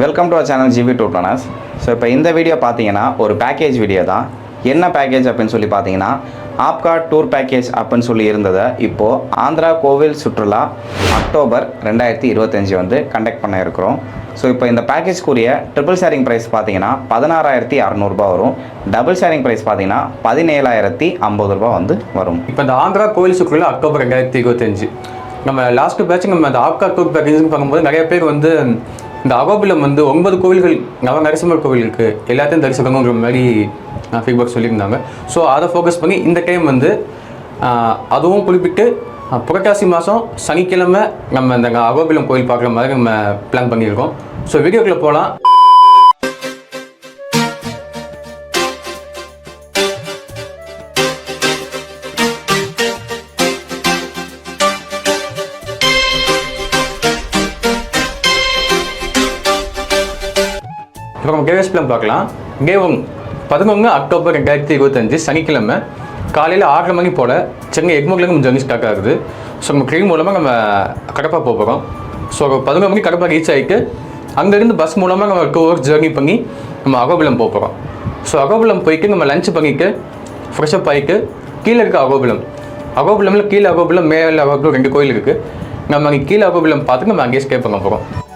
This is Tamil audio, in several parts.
Welcome to our channel G V two planners so இப்போ இந்த வீடியோ பார்த்தீங்கன்னா ஒரு பேக்கேஜ் வீடியோ தான். என்ன பேக்கேஜ் அப்படின்னு சொல்லி பார்த்தீங்கன்னா ஆப்கா டூர் பேக்கேஜ் அப்படின்னு சொல்லி இருந்ததை இப்போது ஆந்திரா கோவில் சுற்றுலா அக்டோபர் ரெண்டாயிரத்தி இருபத்தஞ்சி வந்து கண்டக்ட் பண்ண இருக்கிறோம். ஸோ இப்போ இந்த பேக்கேஜ்க்குரிய ட்ரிபிள் ஷேரிங் ப்ரைஸ் பார்த்தீங்கன்னா பதினாறாயிரத்தி அறநூறுபா வரும். டபுள் ஷேரிங் ப்ரைஸ் பார்த்தீங்கன்னா பதினேழாயிரத்தி ஐம்பது ரூபா வந்து வரும். இப்போ இந்த ஆந்திரா கோவில் சுற்றுலா அக்டோபர் ரெண்டாயிரத்தி இருபத்தஞ்சு. நம்ம லாஸ்ட்டு பேட்ச் நம்ம அந்த ஆப்கா டூர் பேக்கேஜ்னு பார்க்கும்போது நிறைய பேர் வந்து இந்த அகோபிலம் வந்து ஒன்பது கோவில்கள் நவ நரசிம்மர் கோவில் இருக்குது எல்லாத்தையும் தரிசிக்கணுங்கிற மாதிரி ஃபீட்பேக் சொல்லியிருந்தாங்க. ஸோ அதை ஃபோக்கஸ் பண்ணி இந்த டைம் வந்து அதுவும் குறிப்பிட்டு புரட்டாசி மாதம் சனிக்கிழமை நம்ம இந்த அகோபிலம் கோயில் பார்க்குற மாதிரி நம்ம பிளான் பண்ணியிருக்கோம். ஸோ வீடியோக்குள்ளே போகலாம் இப்போ நம்ம கேஎஸ் பிளம் பார்க்கலாம். கேவம் பதினொன்று அக்டோபர் ரெண்டாயிரத்தி இருபத்தஞ்சு சனிக்கிழமை. காலையில் ஆறரை மணி போல் சென்னை எக்மோக்லேருந்து ஜர்னி ஸ்டார்ட் ஆகுது. ஸோ நம்ம ட்ரெயின் மூலமாக நம்ம கடப்பா போக போகிறோம் ஸோ பதினொரு மணிக்கு கடப்பா ரீச் ஆகிட்டு அங்கேருந்து பஸ் மூலமாக நம்ம டூ ஹவர்ஸ் ஜேர்னி பண்ணி நம்ம அகோபுலம் போக போகிறோம் ஸோ அகோபுலம் போயிட்டு நம்ம லஞ்ச் பண்ணிட்டு ஃப்ரெஷ்அப் ஆகிட்டு கீழே இருக்க அகோபிலம். அகோபுலமில் கீழே அகோபிலம் மேலே அகோபுலம் ரெண்டு கோயில் இருக்குது நம்ம அங்கே கீழே அகோபிலம் பார்த்து நம்ம அங்கேயே ஸ்டே பண்ண போகிறோம்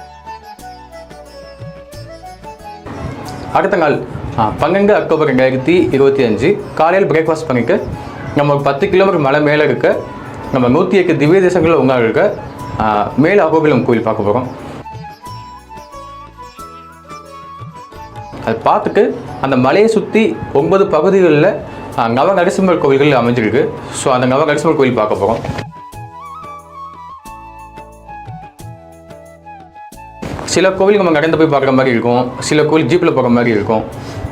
அடுத்த நாள் பன்னெண்டு அக்டோபர் ரெண்டாயிரத்தி இருபத்தி அஞ்சு காலையில் பிரேக்ஃபாஸ்ட் பண்ணிவிட்டு நம்ம ஒரு பத்து கிலோமீட்டர் மலை மேலே இருக்க நம்ம நூற்றி எட்டு திவ்ய தேசங்களில் ஒன்றா இருக்க மேல் அகோபிலம் கோயில் பார்க்க போகிறோம் அது பார்த்துட்டு அந்த மலையை சுற்றி ஒன்பது பகுதிகளில் நவ நரசிம்மர் கோவில்கள் அமைஞ்சிருக்கு. ஸோ அந்த நவ நரசிம்மர் கோயில் பார்க்க போகிறோம் சில கோவில் நம்ம நடந்து போய் பார்க்குற மாதிரி இருக்கும். சில கோவில் ஜீப்பில் போகிற மாதிரி இருக்கும்.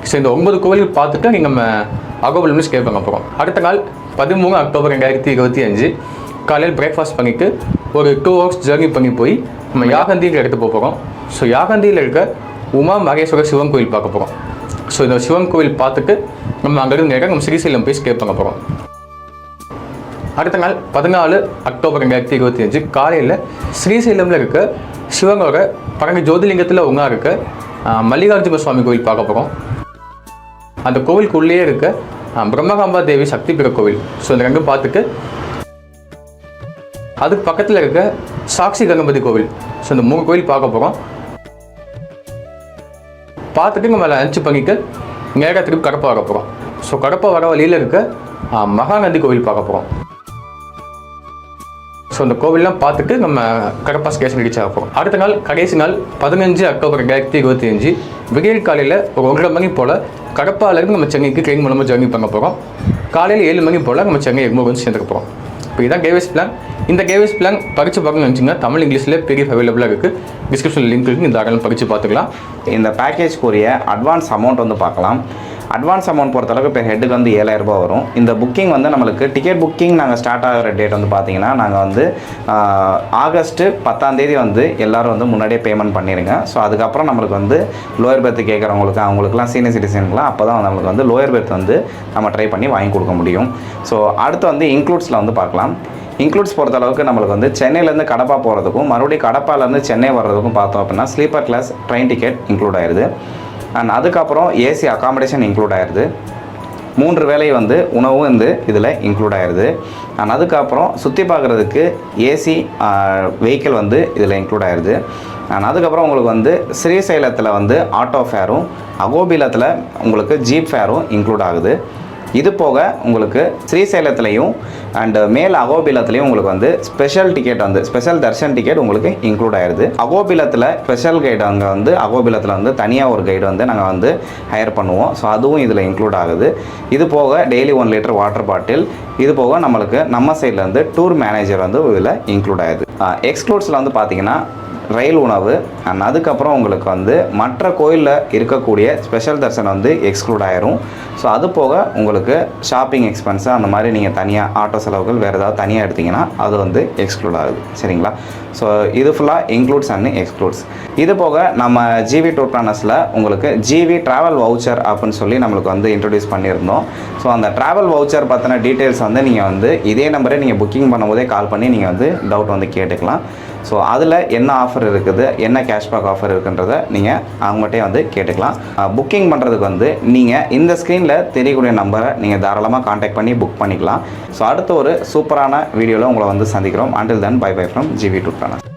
ஸோ இந்த ஒன்பது கோவில் பார்த்துட்டு நீங்கள் நம்ம அகோபுலம்னு ஸ்டே பண்ண போகிறோம் அடுத்த நாள் பதிமூணு அக்டோபர் ரெண்டாயிரத்தி இருபத்தி அஞ்சு காலையில் பிரேக்ஃபாஸ்ட் பண்ணிவிட்டு ஒரு டூ ஹவர்ஸ் ஜேர்னி பண்ணி போய் நம்ம யாகந்தியில் எடுத்து போக போகிறோம் ஸோ யாகந்தியில் இருக்க உமா மகேஸ்வரர் சிவன் கோவில் பார்க்க போகிறோம் ஸோ இந்த சிவன் கோவில் பார்த்துட்டு நம்ம அங்கேருந்து நேரம் நம்ம ஸ்ரீசைலம் போய் ஸ்டே பண்ண போகிறோம் அடுத்த நாள் பதினாலு அக்டோபர் ரெண்டாயிரத்தி இருபத்தி அஞ்சு காலையில் ஸ்ரீசைலமில் இருக்க சிவனோட பரங்க ஜோதிலிங்கத்தில் ஒன்றா இருக்க. மல்லிகார்ஜுன சுவாமி கோவில் பார்க்க போகிறோம் அந்த கோவிலுக்குள்ளேயே இருக்க பிரம்மகாம்பா தேவி சக்தி பிற கோவில். ஸோ இந்த ரெண்டும் பார்த்துட்டு அதுக்கு பக்கத்தில் இருக்க சாக்ஷி கங்கபதி கோவில். ஸோ இந்த மூணு கோவில் பார்க்க போகிறோம் பார்த்துட்டு நம்ம லஞ்ச் பண்ணிக்க நேராக திருப்பி கடப்பா வர போகிறோம் ஸோ கடப்பா வர வழியில் இருக்க மகாநந்தி கோவில் பார்க்க போகிறோம் ஸோ அந்த கோவில்லாம் பார்த்துட்டு நம்ம கடப்பா ஸ்டேஷன் ரீச் ஆக போகிறோம் அடுத்த நாள் கடைசி நாள் பதினஞ்சு அக்டோபர் ரெண்டாயிரத்தி இருபத்தி அஞ்சு விடியல் காலையில் ஒரு ஒன்றரை மணி போல் கடப்பாலேருந்து நம்ம சென்னைக்கு ட்ரெயின் மூலமாக ஜர்னி பண்ண போகிறோம் காலையில் ஏழு மணி போல் நம்ம சென்னை எக்மோர் வந்து சேர்ந்துக்க போகிறோம் இப்போ இதான் கேவிஸ் பிளான் இந்த கேவேஸ் பிளான் படித்து பார்க்கணும்னு நினச்சிங்கன்னா தமிழ் இங்கிலீஷில் பிடிஎஃப் அவைலபிளாக இருக்குது டிஸ்கிரிப்ஷனில் லிங்க் இருக்குது இந்த தாராளம் படித்து பார்த்துக்கலாம். இந்த பேக்கேஜ்க்குரிய அட்வான்ஸ் அமௌண்ட் வந்து பார்க்கலாம். அட்வான்ஸ் அமௌண்ட் பொறுத்தளவுக்கு பெர் ஹெட்டுக்கு வந்து ஏழாயிரரூபா வரும். இந்த புக்கிங் வந்து நம்மளுக்கு டிக்கெட் புக்கிங் நாங்கள் ஸ்டார்ட் ஆகிற டேட் வந்து பார்த்தீங்கன்னா நாங்கள் வந்து ஆகஸ்ட்டு பத்தாம் தேதி வந்து எல்லோரும் வந்து முன்னாடியே பேமெண்ட் பண்ணிடுங்க ஸோ அதுக்கப்புறம் நம்மளுக்கு வந்து லோயர் பெர்த்து கேட்குறவங்களுக்கு அவங்களுக்குலாம் சீனியர் சிட்டிசனுக்குலாம் அப்போ தான் நம்மளுக்கு வந்து லோயர் பெர்த் வந்து நம்ம ட்ரை பண்ணி வாங்கி கொடுக்க முடியும். ஸோ அடுத்து வந்து இன்க்ளூட்ஸில் வந்து பார்க்கலாம் இன்க்ளூட்ஸ் பொறுத்த அளவுக்கு நம்மளுக்கு வந்து சென்னையிலேருந்து கடப்பா போகிறதுக்கும் மறுபடியும் கடப்பாலேருந்து சென்னை வர்றதுக்கும் பார்த்தோம் அப்படின்னா sleeper class train ticket include ஆயிடுது அண்ட் அதுக்கப்புறம் ஏசி அகாமடேஷன் இன்க்ளூட் ஆயிடுது மூன்று வேலை வந்து உணவும் வந்து இதில் இன்க்ளூட் ஆயிடுது அண்ட் அதுக்கப்புறம் சுற்றி பார்க்குறதுக்கு ஏசி வெஹிக்கிள் வந்து இதில் இன்க்ளூட் ஆயிடுது அண்ட் அதுக்கப்புறம் உங்களுக்கு வந்து ஸ்ரீசைலத்தில் வந்து ஆட்டோ ஃபேரும் அகோபிலத்தில் உங்களுக்கு ஜீப் ஃபேரும் இன்க்ளூட் ஆகுது. இது போக உங்களுக்கு ஸ்ரீசைலத்துலேயும் அண்டு மேல் அகோபிலத்துலேயும் உங்களுக்கு வந்து ஸ்பெஷல் டிக்கெட் வந்து ஸ்பெஷல் தர்ஷன் டிக்கெட் உங்களுக்கு இன்க்ளூட் ஆயிடுது அகோபிலத்தில் ஸ்பெஷல் கைடு அங்கே வந்து அகோபிலத்தில் வந்து தனியாக ஒரு கைடு வந்து நாங்கள் வந்து ஹையர் பண்ணுவோம். ஸோ அதுவும் இதில் இன்க்ளூட் ஆகுது. இது போக daily one litre water bottle இது போக நம்மளுக்கு நம்ம சைட்லேருந்து டூர் மேனேஜர் வந்து இதில் இன்க்ளூட் ஆகுது எக்ஸ்க்ளூட்ஸில் வந்து பார்த்தீங்கன்னா ரயில் உணவு அண்ட் அதுக்கப்புறம் உங்களுக்கு வந்து மற்ற கோயிலில் இருக்கக்கூடிய ஸ்பெஷல் தர்சனம் வந்து எக்ஸ்க்ளூட் ஆயிரும். ஸோ அது போக உங்களுக்கு ஷாப்பிங் எக்ஸ்பென்ஸு அந்த மாதிரி நீங்கள் தனியாக ஆட்டோ செலவுகள் வேறு ஏதாவது தனியாக எடுத்தீங்கன்னா அது வந்து எக்ஸ்க்ளூட் ஆகுது. சரிங்களா? ஸோ இது ஃபுல்லாக இன்க்ளூட்ஸ் அண்ட் எக்ஸ்க்ளூட்ஸ் இது போக நம்ம ஜிவி டூர் பிளானர்ஸில் உங்களுக்கு ஜிவி ட்ராவல் வவுச்சர் அப்படின்னு சொல்லி நம்மளுக்கு வந்து இன்ட்ரடியூஸ் பண்ணியிருந்தோம். ஸோ அந்த ட்ராவல் வவுச்சர் பற்றின டீட்டெயில்ஸ் வந்து நீங்கள் வந்து இதே நம்பரே நீங்கள் புக்கிங் பண்ணும்போதே கால் பண்ணி நீங்கள் வந்து டவுட் வந்து கேட்டுக்கலாம். ஸோ அதில் என்ன ஆஃபர் இருக்குது என்ன கேஷ்பேக் ஆஃபர் இருக்குன்றதை நீங்கள் அவங்ககிட்டே வந்து கேட்டுக்கலாம். புக்கிங் பண்ணுறதுக்கு வந்து நீங்கள் இந்த ஸ்க்ரீனில் தெரியக்கூடிய நம்பரை நீங்கள் தாராளமாக காண்டாக்ட் பண்ணி புக் பண்ணிக்கலாம். ஸோ அடுத்த ஒரு சூப்பரான வீடியோவில் உங்களை வந்து சந்திக்கிறோம். Until then bye bye from G V two planner